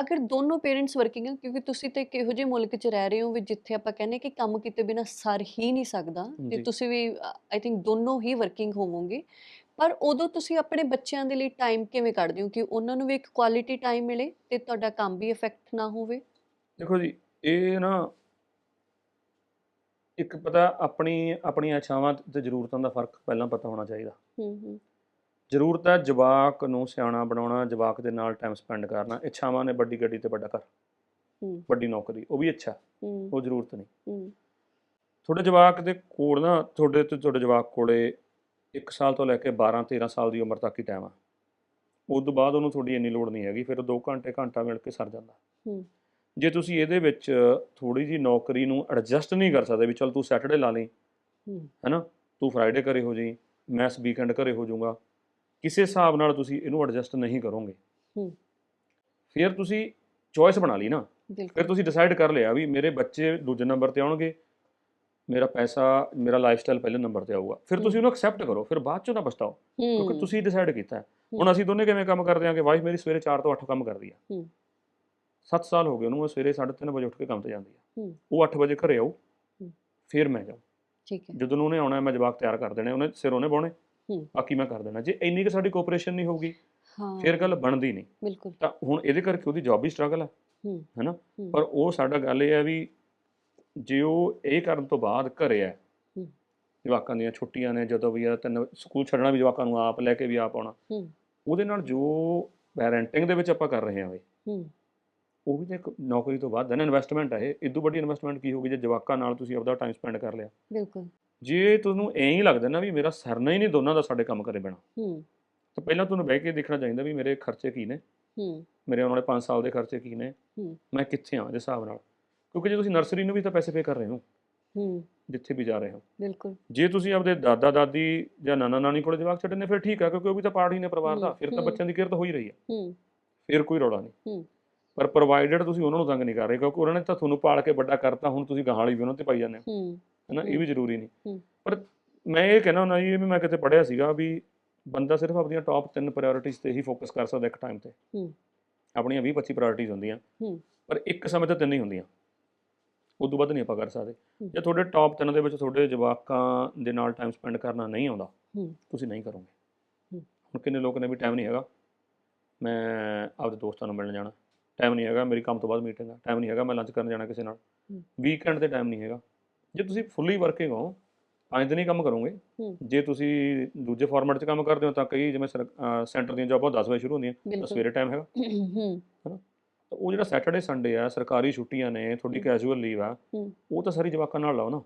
ਅਗਰ ਦੋਨੋਂ parents working ਹੈ ਕਿਉਂਕਿ ਤੁਸੀਂ ਤਾਂ ਇੱਕ ਇਹੋ ਜਿਹੇ ਮੁਲਕ 'ਚ ਰਹਿ ਰਹੇ ਹੋ ਵੀ ਜਿੱਥੇ ਆਪਾਂ ਕਹਿੰਦੇ ਕਿ ਕੰਮ ਕੀਤੇ ਬਿਨਾ ਸਰ ਹੀ ਨਹੀਂ ਸਕਦਾ ਤੇ। ਤੁਸੀਂ ਵੀ ਆਈ ਥਿੰਕ ਦੋਨੋਂ ਹੀ ਵਰਕਿੰਗ ਹੋਵੋਗੇ। ਪਰ ਉਦੋਂ ਤੁਸੀਂ ਆਪਣੇ ਬੱਚਿਆਂ ਦੇ ਲਈ ਟਾਈਮ ਕਿਵੇਂ ਕੱਢਦੇ ਹੋ? ਕਿ ਉਹਨਾਂ ਨੂੰ ਵੀ ਇੱਕ ਕੁਆਲਿਟੀ ਟਾਈਮ ਮਿਲੇ ਤੇ ਤੁਹਾਡਾ ਕੰਮ ਵੀ ਇਫੈਕਟ ਨਾ ਹੋਵੇ? ਦੇਖੋ ਜੀ ਇਹ ਨਾ ਇੱਕ ਪਤਾ ਆਪਣੀ ਆਪਣੀਆਂ ਇੱਛਾਵਾਂ ਤੇ ਜ਼ਰੂਰਤਾਂ ਦਾ ਫ਼ਰਕ ਪਹਿਲਾਂ ਪਤਾ ਹੋਣਾ ਚਾਹੀਦਾ। ਹੂੰ ਹੂੰ। ਜ਼ਰੂਰਤ ਹੈ ਜਵਾਕ ਨੂੰ ਸਿਆਣਾ ਬਣਾਉਣਾ ਜਵਾਕ ਦੇ ਨਾਲ ਟਾਈਮ ਸਪੈਂਡ ਕਰਨਾ ਇੱਛਾਵਾਂ ਨੇ ਵੱਡੀ ਗੱਡੀ ਤੇ ਵੱਡਾ ਘਰ ਹੂੰ। ਵੱਡੀ ਨੌਕਰੀ ਉਹ ਵੀ ਅੱਛਾ ਹੂੰ। ਉਹ ਜ਼ਰੂਰਤ ਨਹੀਂ। ਹੂੰ। ਤੁਹਾਡੇ ਜਵਾਕ ਦੇ ਕੋਲ ਨਾ ਤੁਹਾਡੇ ਤੇ ਤੁਹਾਡੇ ਜਵਾਕ ਕੋਲੇ 1 ਸਾਲ ਤੋਂ ਲੈ ਕੇ 12 13 ਸਾਲ ਦੀ ਉਮਰ ਤੱਕ ਹੀ ਟਾਈਮ ਆ। ਉਸ ਤੋਂ ਬਾਅਦ ਉਹਨੂੰ ਤੁਹਾਡੀ ਇੰਨੀ ਲੋੜ ਨਹੀਂ ਹੈਗੀ ਫਿਰ 2 ਘੰਟੇ ਘੰਟਾ ਮਿਲ ਕੇ ਸਰ ਜਾਂਦਾ। ਹੂੰ। ਜੇ ਤੁਸੀਂ ਇਹਦੇ ਵਿੱਚ ਥੋੜੀ ਜੀ ਨੌਕਰੀ ਨੂੰ ਐਡਜਸਟ ਨਹੀਂ ਕਰ ਸਕਦੇ ਵੀ ਚਲ ਤੂੰ ਸੈਟਰਡੇ ਲਾ ਲਈ ਹੂੰ। ਹੈਨਾ? ਤੂੰ ਫਰਾਈਡੇ ਘਰੇ ਹੋ ਜਾਈਂ ਮੈਂ ਵੀਕਐਂਡ ਘਰੇ ਹੋ ਜਾਊਂਗਾ ਕਿਸੇ ਹਿਸਾਬ ਨਾਲ ਤੁਸੀਂ ਇਹਨੂੰ ਐਡਜਸਟ ਨਹੀਂ ਕਰੋਗੇ ਹੂੰ। ਫਿਰ ਤੁਸੀਂ ਚੋਇਸ ਬਣਾ ਲਈ ਨਾ ਫਿਰ ਤੁਸੀਂ ਡਿਸਾਈਡ ਕਰ ਲਿਆ ਵੀ ਮੇਰੇ ਬੱਚੇ ਦੂਜੇ ਨੰਬਰ ਤੇ ਆਉਣਗੇ ਮੇਰਾ ਪੈਸਾ ਮੇਰਾ ਲਾਈਫਸਟਾਈਲ ਪਹਿਲੇ ਨੰਬਰ ਤੇ ਆਊਗਾ ਫਿਰ ਤੁਸੀਂ ਉਹਨੂੰ ਐਕਸੈਪਟ ਕਰੋ ਫਿਰ ਬਾਅਦ ਚੋਂ ਨਾ ਪਛਤਾਓ ਕਿਉਂਕਿ ਤੁਸੀਂ ਡਿਸਾਈਡ ਕੀਤਾ। ਹੁਣ ਅਸੀਂ ਦੋਨੇ ਕਿਵੇਂ ਕੰਮ ਕਰਦੇ ਹਾਂ ਕਿ ਵਾਈਫ ਮੇਰੀ ਸਵੇਰੇ 4 ਤੋਂ 8 ਕੰਮ ਕਰਦੀ ਆ ਹੂੰ। 7 ਸਾਲ ਹੋ ਗਏ ਉਹਨੂੰ ਉਹ ਸਵੇਰੇ 3:30 ਵਜੇ ਉੱਠ ਕੇ ਕੰਮ ਤੇ ਜਾਂਦੀ ਆ। ਉਹ 8 ਵਜੇ ਘਰੇ ਹੂੰ। ਫਿਰ ਮੈਂ ਜਾਊਂ ਠੀਕ ਹੈ ਜਦੋਂ ਉਹਨੇ ਆਉਣਾ ਮੈਂ ਜਵਾਬ ਤਿਆਰ ਕਰ ਦੇਣੇ ਉਹਨੇ ਸਿਰ ਉਹਨੇ ਬਾਉਣੇ। ਬਾਕੀ ਮੈਂ ਕਰ ਦੇਣਾ? ਜੇ ਇੰਨੀ ਕਿ ਸਾਡੀ ਕੋਆਪਰੇਸ਼ਨ ਨਹੀਂ ਹੋਊਗੀ ਹਾਂ। ਫਿਰ ਗੱਲ ਬਣਦੀ ਨਹੀਂ। ਬਿਲਕੁਲ। ਤਾਂ ਹੁਣ ਇਹਦੇ ਕਰਕੇ ਉਹਦੀ ਜੌਬ ਵੀ ਸਟਰਗਲ ਹੈ ਹੂੰ। ਹੈਨਾ। ਪਰ ਉਹ ਸਾਡਾ ਗੱਲ ਇਹ ਹੈ ਵੀ ਜੇ ਉਹ ਇਹ ਕਰਨ ਤੋਂ ਬਾਅਦ ਘਰੇ ਹੂੰ। ਜਵਾਕਾਂ ਦੀਆਂ ਛੁੱਟੀਆਂ ਨੇ ਜਦੋਂ ਵੀ ਆ ਤਿੰਨ ਸਕੂਲ ਛੱਡਣਾ ਵੀ ਜਵਾਕਾਂ ਨੂੰ ਆਪ ਲੈ ਕੇ ਵੀ ਆਪ ਆਉਣਾ। ਹੂੰ। ਉਹਦੇ ਨਾਲ ਜੋ ਪੈਰੈਂਟਿੰਗ ਦੇ ਵਿੱਚ ਆਪਾਂ ਕਰ ਰਹੇ ਹਾਂ ਵੇ ਹੂੰ। ਉਹ ਵੀ ਤਾਂ ਇੱਕ ਨੌਕਰੀ ਤੋਂ ਬਾਅਦ ਹੈ ਨਾ ਇਨਵੈਸਟਮੈਂਟ ਹੈ ਇਹ। ਇਦੋਂ ਵੱਡੀ ਇਨਵੈਸਟਮੈਂਟ ਕੀ ਹੋਊਗੀ? ਜੇ ਜਵਾਕਾਂ ਨਾਲ ਤੁਸੀਂ ਆਪਦਾ ਟਾਈਮ ਸਪੈਂਡ ਕਰ ਲਿਆ। ਬਿਲਕੁਲ। ਜੇ ਤੁਹਾਨੂੰ ਐਂ ਹੀ ਲੱਗਦਾ ਨਾ ਵੀ ਮੇਰਾ ਸਰਨਾ ਹੀ ਨਹੀਂ ਦੋਨਾਂ ਦਾ ਸਾਡੇ ਕੰਮ ਕਰੇ ਬਿਨਾ ਹੂੰ। ਤਾਂ ਪਹਿਲਾਂ ਤੁਹਾਨੂੰ ਬਹਿ ਕੇ ਦੇਖਣਾ ਚਾਹੀਦਾ ਵੀ ਮੇਰੇ ਖਰਚੇ ਕੀ ਨੇ। ਹੂੰ। ਮੇਰੇ ਆਉਣ ਵਾਲੇ 5 ਸਾਲ ਦੇ ਖਰਚੇ ਕੀ ਨੇ। ਹੂੰ। ਮੈਂ ਕਿੱਥੇ ਆਂ ਦੇ ਹਿਸਾਬ ਨਾਲ? ਕਿਉਂਕਿ ਜੇ ਤੁਸੀਂ ਨਰਸਰੀ ਨੂੰ ਵੀ ਤਾਂ ਪੈਸੇ ਪੇ ਕਰ ਰਹੇ ਹੋ। ਹੂੰ। ਜਿੱਥੇ ਵੀ ਜਾ ਰਹੇ ਹੋ। ਬਿਲਕੁਲ। ਜੇ ਤੁਸੀਂ ਆਪਦੇ ਦਾਦਾ ਦਾਦੀ ਜਾਂ ਨਾਨਾ ਨਾਨੀ ਕੋਲੇ ਜਵਾਕ ਛੱਡਣੇ ਫਿਰ ਠੀਕ ਆ ਕਿਉਂਕਿ ਉਹ ਵੀ ਤਾਂ ਪਾਰਟ ਹੀ ਨੇ ਪਰਿਵਾਰ ਦਾ। ਫਿਰ ਤਾਂ। ਬੱਚਿਆਂ ਦੀ ਕਿਰਤ ਹੋ ਹੀ ਰਹੀ ਹੈ ਹੂੰ। ਫਿਰ ਕੋਈ ਰੌਲਾ ਨਹੀਂ। ਹੂੰ। ਪਰ ਪ੍ਰੋਵਾਈਡਡ ਤੁਸੀਂ ਉਹਨਾਂ ਨੂੰ ਤੰਗ ਨਹੀਂ ਕਰ ਰਹੇ ਕਿਉਂਕਿ ਉਹਨਾਂ ਨੇ ਤਾਂ ਤੁਹਾਨੂੰ ਪਾਲ ਕੇ ਵੱਡਾ ਕਰਤਾ ਹੁਣ ਤੁਸੀਂ ਗਾਹਾਂ ਵਾਲੀ ਵੀ ਉਹਨਾਂ ਤੇ ਪਾਈ ਜਾਂਦੇ ਹੋ। ਹੂੰ। ਹੈਨਾ ਇਹ ਵੀ ਜ਼ਰੂਰੀ ਨਹੀਂ ਹੂੰ। ਪਰ ਮੈਂ ਇਹ ਕਹਿਣਾ ਹੁੰਦਾ ਜੀ ਇਹ ਵੀ ਮੈਂ ਕਿਤੇ ਪੜ੍ਹਿਆ ਸੀਗਾ ਵੀ ਬੰਦਾ ਸਿਰਫ ਆਪਣੀਆਂ ਟੌਪ ਤਿੰਨ ਪ੍ਰਾਇੋਰਟੀਜ਼ ਤੇ ਹੀ ਫੋਕਸ ਕਰ ਸਕਦਾ ਇੱਕ ਟਾਈਮ ਤੇ ਹੂੰ। ਆਪਣੀਆਂ 20 25 ਪ੍ਰਾਇੋਰਟੀਜ਼ ਹੁੰਦੀਆਂ ਹੂੰ। ਪਰ ਇੱਕ ਸਮੇਂ ਤੇ ਤਿੰਨ ਹੀ ਹੁੰਦੀਆਂ ਉਦੋਂ ਵੱਧ ਨਹੀਂ ਆਪਾਂ ਕਰ ਸਕਦੇ ਹੂੰ। ਜੇ ਤੁਹਾਡੇ ਟੌਪ ਤਿੰਨ ਦੇ ਵਿੱਚ ਤੁਹਾਡੇ ਜਵਾਕਾਂ ਦੇ ਨਾਲ ਟਾਈਮ ਸਪੈਂਡ ਕਰਨਾ ਨਹੀਂ ਆਉਂਦਾ ਹੂੰ। ਤੁਸੀਂ ਨਹੀਂ ਕਰੋਗੇ ਹੂੰ। ਹੁਣ ਕਿੰਨੇ ਲੋਕ ਨੇ ਵੀ ਟਾਈਮ ਨਹੀਂ ਹੈਗਾ ਮੈਂ ਆਪਦੇ ਦੋਸਤਾਂ ਨੂੰ ਮਿਲਣ ਜਾਣਾ ਟਾਈਮ ਨਹੀਂ ਹੈਗਾ ਮੇਰੀ ਕੰਮ ਤੋਂ ਬਾਅਦ ਮੀਟਿੰਗ ਆ ਟਾਈਮ ਨਹੀਂ ਹੈਗਾ ਮੈਂ ਲੰਚ ਕਰਨ ਜਾਣਾ ਕਿਸੇ ਨਾਲ ਹੂੰ। ਵੀਕਐਂਡ ਤੇ ਟਾਈਮ ਨਹੀਂ ਹੈਗਾ ਜੇ ਤੁਸੀਂ ਫੁੱਲੀ ਵਰਕਿੰਗ ਹੋ ਪੰਜ ਦਿਨ ਹੀ ਕੰਮ ਕਰੋਗੇ। ਜੇ ਤੁਸੀਂ ਦੂਜੇ ਫਾਰਮੈਟ 'ਚ ਕੰਮ ਕਰਦੇ ਹੋ ਤਾਂ ਕਈ ਜਿਵੇਂ ਸੈਂਟਰ ਦੀਆਂ ਜੌਬਾਂ 10 ਵਜੇ ਸ਼ੁਰੂ ਹੁੰਦੀਆਂ ਤਾਂ ਸਵੇਰੇ ਟਾਈਮ ਹੈਗਾ ਹੂੰ ਤਾਂ ਉਹ ਜਿਹੜਾ ਸੈਟਰਡੇ ਸੰਡੇ ਆ ਸਰਕਾਰੀ ਛੁੱਟੀਆਂ ਨੇ ਤੁਹਾਡੀ। ਕੈਜੂਅਲ ਲੀਵ ਆ। ਉਹ ਤਾਂ ਸਾਰੀ ਜਵਾਕਾਂ ਨਾਲ ਲਾਓ ਨਾ